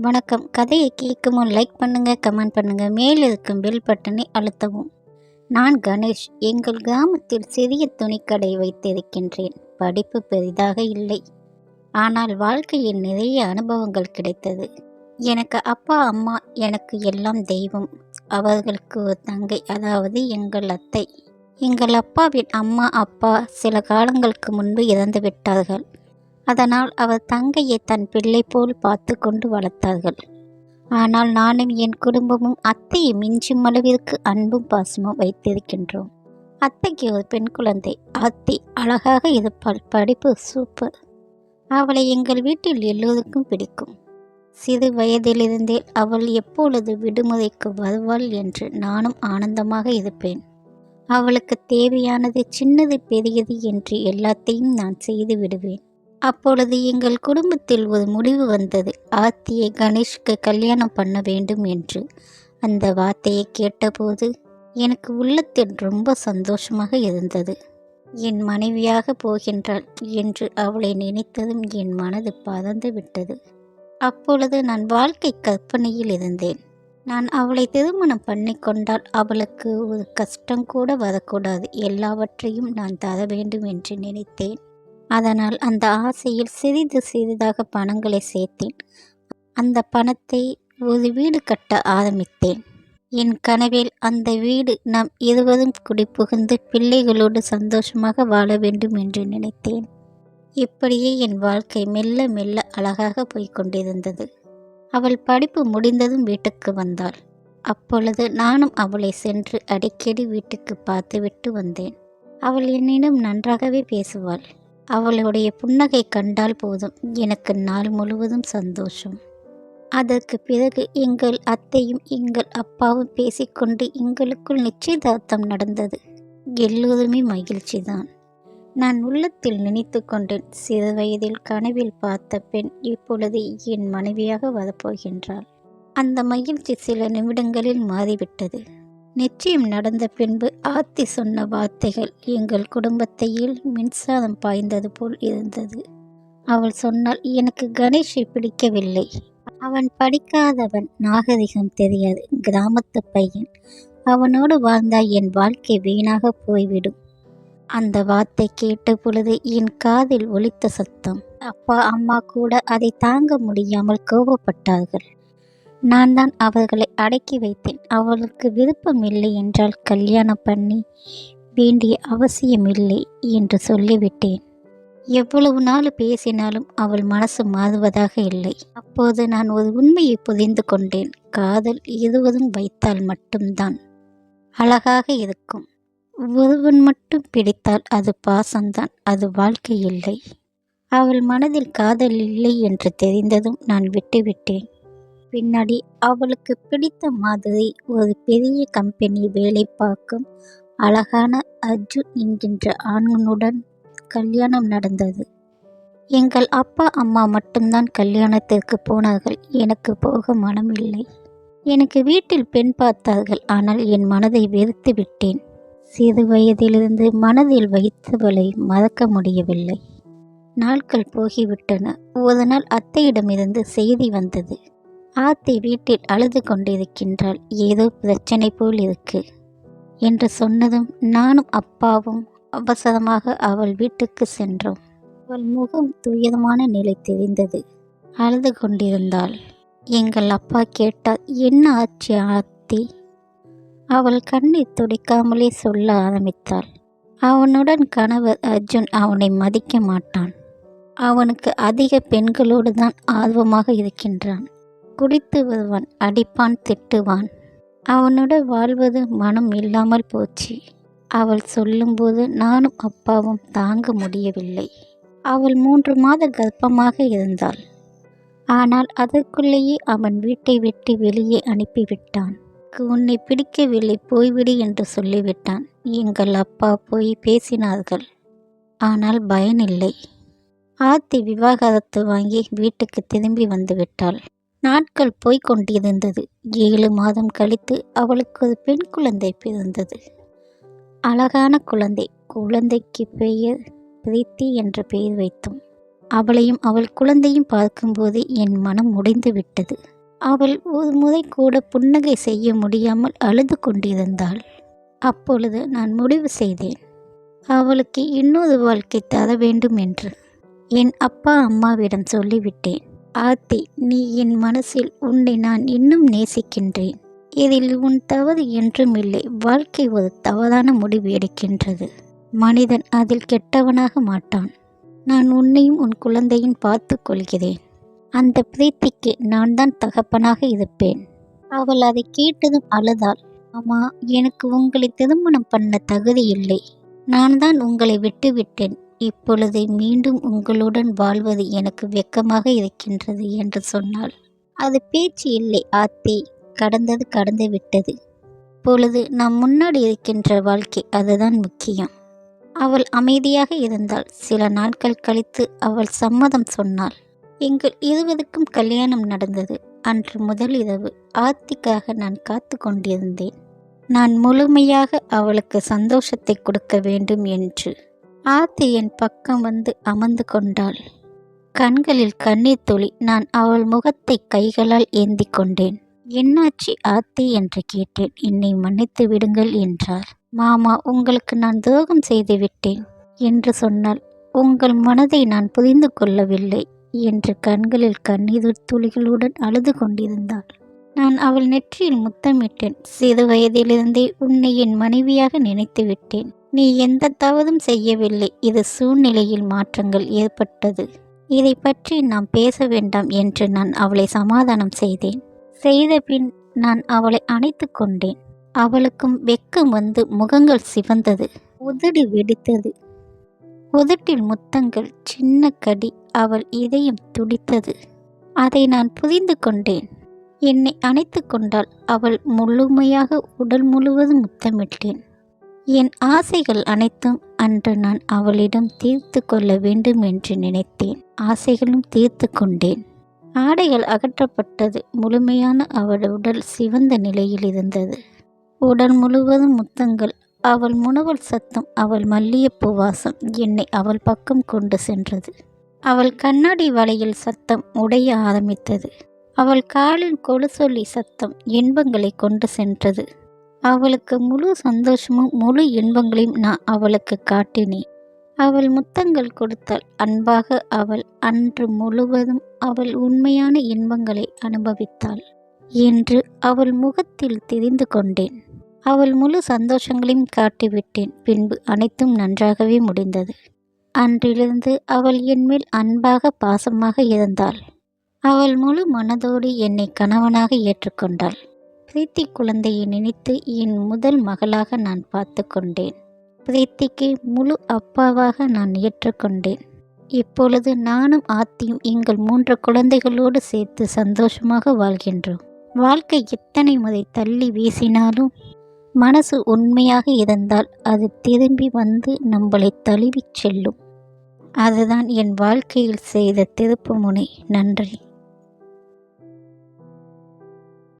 வணக்கம். கதையை கேட்கும் முன் லைக் பண்ணுங்க கமெண்ட் பண்ணுங்க. மேல் இருக்கும் பெல் பட்டனை அழுத்தவும். நான் கணேஷ். எங்கள் கிராமத்தில் சிறிய துணிக்கடை வைத்திருக்கின்றேன். படிப்பு பெரிதாக இல்லை. ஆனால் வாழ்க்கையில் நிறைய அனுபவங்கள் கிடைத்தது. எனக்கு அப்பா அம்மா எனக்கு எல்லாம் தெய்வம். அவர்களுக்கு ஒரு தங்கை அதாவது எங்கள் அத்தை. எங்கள் அப்பாவின் அம்மா அப்பா சில காலங்களுக்கு முன்பு இறந்து விட்டார்கள் அதனால் அவர் தங்கையை தன் பிள்ளை போல் பார்த்து கொண்டு வளர்த்தார்கள். ஆனால் நானும் என் குடும்பமும் அத்தையை மிஞ்சும் அளவிற்கு அன்பும் பாசமும் வைத்திருக்கின்றோம். அத்தைக்கு ஒரு பெண் குழந்தை. அத்தை அழகாக இருப்பாள். படிப்பு சூப்பர் அவளை எங்கள் வீட்டில் எல்லோருக்கும் பிடிக்கும். சிறு வயதிலிருந்தே அவள் எப்பொழுது விடுமுறைக்கு வருவாள் என்று நானும் ஆனந்தமாக இருப்பேன். அவளுக்கு தேவையானது சின்னது பெரியது என்று எல்லாத்தையும் நான் செய்து விடுவேன். அப்பொழுது எங்கள் குடும்பத்தில் ஒரு முடிவு வந்தது. ஆர்த்தியை கணேஷ்க்கு கல்யாணம் பண்ண வேண்டும் என்று. அந்த வார்த்தையை கேட்டபோது எனக்கு உள்ளத்தில் ரொம்ப சந்தோஷமாக இருந்தது. என் மனைவியாக போகின்றாள் என்று அவளை நினைத்ததும் என் மனது பறந்து விட்டது. அப்பொழுது நான் வாழ்க்கை கற்பனையில் இருந்தேன். நான் அவளை திருமணம் பண்ணி கொண்டால் அவளுக்கு ஒரு கஷ்டம் கூட வரக்கூடாது. எல்லாவற்றையும் நான் தர வேண்டும் என்று நினைத்தேன். அதனால் அந்த ஆசையில் சிறிது சிறிதாக பணங்களை சேர்த்தேன். அந்த பணத்தை ஒரு வீடு கட்ட ஆரம்பித்தேன். என் கனவில் அந்த வீடு நாம் இருவரும் குடிபுகுந்து பிள்ளைகளோடு சந்தோஷமாக வாழ வேண்டும் என்று நினைத்தேன். இப்படியே என் வாழ்க்கை மெல்ல மெல்ல அழகாக போய்கொண்டிருந்தது அவள் படிப்பு முடிந்ததும் வீட்டுக்கு வந்தாள். அப்பொழுது நானும் அவளை சென்று அடிக்கடி வீட்டுக்கு பார்த்துவிட்டு வந்தேன். அவள் என்னிடம் நன்றாகவே பேசுவாள். அவளுடைய புன்னகை கண்டால் போதும். எனக்கு நாள் முழுவதும் சந்தோஷம். அதற்கு பிறகு எங்கள் அத்தையும் எங்கள் அப்பாவும் பேசிக்கொண்டு எங்களுக்குள் நிச்சயதார்த்தம் நடந்தது. எல்லோருமே மகிழ்ச்சி தான் நான் உள்ளத்தில் நினைத்து கொண்டேன் சிறு வயதில் கனவில் பார்த்த பெண் இப்பொழுது என் மனைவியாக வரப்போகின்றாள். அந்த மகிழ்ச்சி சில நிமிடங்களில் மாறிவிட்டது. நிச்சயம் நடந்த பின்பு ஆத்தி சொன்ன வார்த்தைகள் எங்கள் குடும்பத்தையில் மின்சாரம் பாய்ந்தது போல் இருந்தது. அவள் சொன்னால் எனக்கு கணேஷை பிடிக்கவில்லை. அவன் படிக்காதவன் நாகரிகம் தெரியாது. கிராமத்து பையன். அவனோடு வாழ்ந்தால் என் வாழ்க்கை வீணாக போய்விடும். அந்த வார்த்தை கேட்ட பொழுது என் காதில் ஒலித்த சத்தம். அப்பா அம்மா கூட அதை தாங்க முடியாமல் கோபப்பட்டார்கள். நான் தான் அவர்களை அடக்கி வைத்தேன். அவளுக்கு விருப்பம் இல்லை என்றால் கல்யாணம் பண்ணி வேண்டிய அவசியமில்லை என்று சொல்லிவிட்டேன். எவ்வளவு நாள் பேசினாலும் அவள் மனசு மாறுவதாக இல்லை. அப்போது நான் ஒரு உண்மையை புரிந்து கொண்டேன். காதல் இருவதும் வைத்தால் மட்டும்தான் அழகாக இருக்கும். ஒருவன் மட்டும் பிடித்தால் அது பாசம்தான் அது வாழ்க்கை இல்லை. அவள் மனதில் காதல் இல்லை என்று தெரிந்ததும் நான் விட்டுவிட்டேன். பின்னாடி அவளுக்கு பிடித்த மாதிரி ஒரு பெரிய கம்பெனி வேலை பார்க்கும் அழகான அர்ஜுன் என்கின்ற ஆண்களுடன் கல்யாணம் நடந்தது. எங்கள் அப்பா அம்மா மட்டும்தான் கல்யாணத்திற்கு போனார்கள். எனக்கு போக மனமில்லை எனக்கு வீட்டில் பெண் பார்த்தார்கள். ஆனால் என் மனதை வெறுத்து விட்டேன். சிறு வயதிலிருந்து மனதில் வைத்தவளை மறக்க முடியவில்லை. நாட்கள் போகிவிட்டன. ஒரு நாள் அத்தையிடமிருந்து செய்தி வந்தது. ஆத்தி வீட்டில் அழுது கொண்டிருக்கின்றாள். ஏதோ பிரச்சனை போல் இருக்கு என்று சொன்னதும் நானும் அப்பாவும் அவசரமாக அவள் வீட்டுக்கு சென்றோம். அவள் முகம் துயரமான நிலை தெரிந்தது. அழுது கொண்டிருந்தாள். எங்கள் அப்பா கேட்டால் என்ன ஆச்சு ஆத்தி? அவள் கண்ணை துடைக்காமலே சொல்ல ஆரம்பித்தாள். அவனுடன் கணவர் அர்ஜுன் அவனை மதிக்க மாட்டான். அவனுக்கு அதிக பெண்களோடு தான் ஆர்வமாக இருக்கின்றான். குடித்து வருவான் அடிப்பான் திட்டுவான். அவனோட வாழ்வது மனம் இல்லாமல் போச்சு. அவள் சொல்லும்போது நானும் அப்பாவும் தாங்க முடியவில்லை. அவள் மூன்று மாத கர்ப்பமாக இருந்தாள். ஆனால் அதற்குள்ளேயே அவன் வீட்டை விட்டு வெளியே அனுப்பிவிட்டான். உன்னை பிடிக்கவில்லை போய்விடு என்று சொல்லிவிட்டான். எங்கள் அப்பா போய் பேசினார்கள். ஆனால் பயனில்லை. ஆத்தி விவாகரத்து வாங்கி வீட்டுக்கு திரும்பி வந்துவிட்டாள் நாட்கள் போய்க் கொண்டிருந்தது. ஏழு மாதம் கழித்து அவளுக்கு ஒரு பெண் குழந்தை பிறந்தது. அழகான குழந்தை. குழந்தைக்கு பெயர் பிரீத்தி என்ற பெயர் வைத்தோம். அவளையும் அவள் குழந்தையும் பார்க்கும்போது என் மனம் உடைந்து விட்டது. அவள் ஒரு முறை கூட புன்னகை செய்ய முடியாமல் அழுது கொண்டிருந்தாள். அப்பொழுது நான் முடிவு செய்தேன். அவளுக்கு இன்னொரு வாழ்க்கை தர வேண்டும் என்று. என் அப்பா அம்மாவிடம் சொல்லிவிட்டேன். ஆத்தி நீ என் மனசில் உன்னை நான் இன்னும் நேசிக்கின்றேன். இதில் உன் தவறு என்றும் இல்லை வாழ்க்கை ஒரு தவறான முடிவு எடுக்கின்றது. மனிதன் அதில் கெட்டவனாக மாட்டான். நான் உன்னையும் உன் குழந்தையும் பார்த்து கொள்கிறேன். அந்த பிரீத்திக்கு நான் தான் தகப்பனாக இருப்பேன். அவள் அதை கேட்டதும் அழுதாள். அம்மா எனக்கு உங்களை திருமணம் பண்ண தகுதி இல்லை. நான் தான் உங்களை விட்டுவிட்டேன். இப்பொழுது மீண்டும் உங்களுடன் வாழ்வது எனக்கு வெக்கமாக இருக்கின்றது என்று சொன்னாள். அது பேச்சு இல்லை ஆத்தே. கடந்தது கடந்து விட்டது. பொழுது நாம் முன்னாடி இருக்கின்ற வாழ்க்கை அதுதான் முக்கியம். அவள் அமைதியாக இருந்தாள். சில நாட்கள் கழித்து அவள் சம்மதம் சொன்னாள். எங்கள் இருவருக்கும் கல்யாணம் நடந்தது. அன்று முதல் இரவு ஆர்த்திக்காக நான் காத்து கொண்டிருந்தேன். நான் முழுமையாக அவளுக்கு சந்தோஷத்தை கொடுக்க வேண்டும் என்று. ஆத்தி என் பக்கம் வந்து அமர்ந்து கொண்டாள். கண்களில் கண்ணீர் துளி நான் அவள் முகத்தை கைகளால் ஏந்தி கொண்டேன். என்னாச்சு ஆத்தி என்று கேட்டேன். என்னை மன்னித்து விடுங்கள் என்றார். மாமா உங்களுக்கு நான் துரோகம் செய்து விட்டேன் என்று சொன்னால் உங்கள் மனதை நான் புரிந்து கொள்ளவில்லை என்று கண்களில் கண்ணீர் துளிகளுடன் அழுது கொண்டிருந்தாள். நான் அவள் நெற்றியில் முத்தமிட்டேன். சிறு வயதிலிருந்தே உன்னை என் மனைவியாக நினைத்து விட்டேன். நீ எந்த தவறும் செய்யவில்லை. இது சூழ்நிலையில் மாற்றங்கள் ஏற்பட்டது. இதை பற்றி நாம் பேச வேண்டாம் என்று நான் அவளை சமாதானம் செய்தேன். செய்த பின் நான் அவளை அணைத்து கொண்டேன். அவளுக்கும் வெக்கம் வந்து முகங்கள் சிவந்தது. உதடு வெடித்தது. உதட்டில் முத்தங்கள் சின்ன கடி அவள் இதயம் துடித்தது. அதை நான் புரிந்து கொண்டேன். என்னை அணைத்து கொண்டால் அவள் முழுமையாக உடல் முழுவதும் முத்தமிட்டேன். என் ஆசைகள் அனைத்தும் அன்று நான் அவளிடம் தீர்த்து கொள்ள வேண்டும் என்று நினைத்தேன். ஆசைகளும் தீர்த்து கொண்டேன். ஆடைகள் அகற்றப்பட்டது. முழுமையான அவள் உடல் சிவந்த நிலையில் இருந்தது. உடல் முழுவதும் முத்தங்கள். அவள் முனவல் சத்தம். அவள் மல்லிய வாசம். என்னை அவள் பக்கம் கொண்டு சென்றது. அவள் கண்ணாடி வலையில் சத்தம் உடைய ஆரம்பித்தது. அவள் காலின் கொலுசொல்லி சத்தம். இன்பங்களை கொண்டு சென்றது. அவளுக்கு முழு சந்தோஷமும் முழு இன்பங்களையும் நான் அவளுக்கு காட்டினேன். அவள் முத்தங்கள் கொடுத்தாள். அன்பாக அவள் அன்று முழுவதும் அவள் உண்மையான இன்பங்களை அனுபவித்தாள் என்று அவள் முகத்தில் தெரிந்து கொண்டேன். அவள் முழு சந்தோஷங்களையும் காட்டிவிட்டேன். பின்பு அனைத்தும் நன்றாகவே முடிந்தது. அன்றிலிருந்து அவள் என்மேல் அன்பாக பாசமாக இருந்தாள். அவள் முழு மனதோடு என்னை கணவனாக ஏற்றுக்கொண்டாள். பிரீத்தி குழந்தையை நினைத்து என் முதல் மகளாக நான் பார்த்து கொண்டேன். பிரீத்திக்கு முழு அப்பாவாக நான் ஏற்றுக்கொண்டேன். இப்பொழுது நானும் ஆத்தியும் எங்கள் மூன்று குழந்தைகளோடு சேர்த்து சந்தோஷமாக வாழ்கின்றோம். வாழ்க்கை எத்தனை முறை தள்ளி வீசினாலும் மனசு உண்மையாக இருந்தால் அது திரும்பி வந்து நம்மளை தழுவிச் செல்லும். அதுதான் என் வாழ்க்கையில் செய்த திருப்புமுனை நன்றி.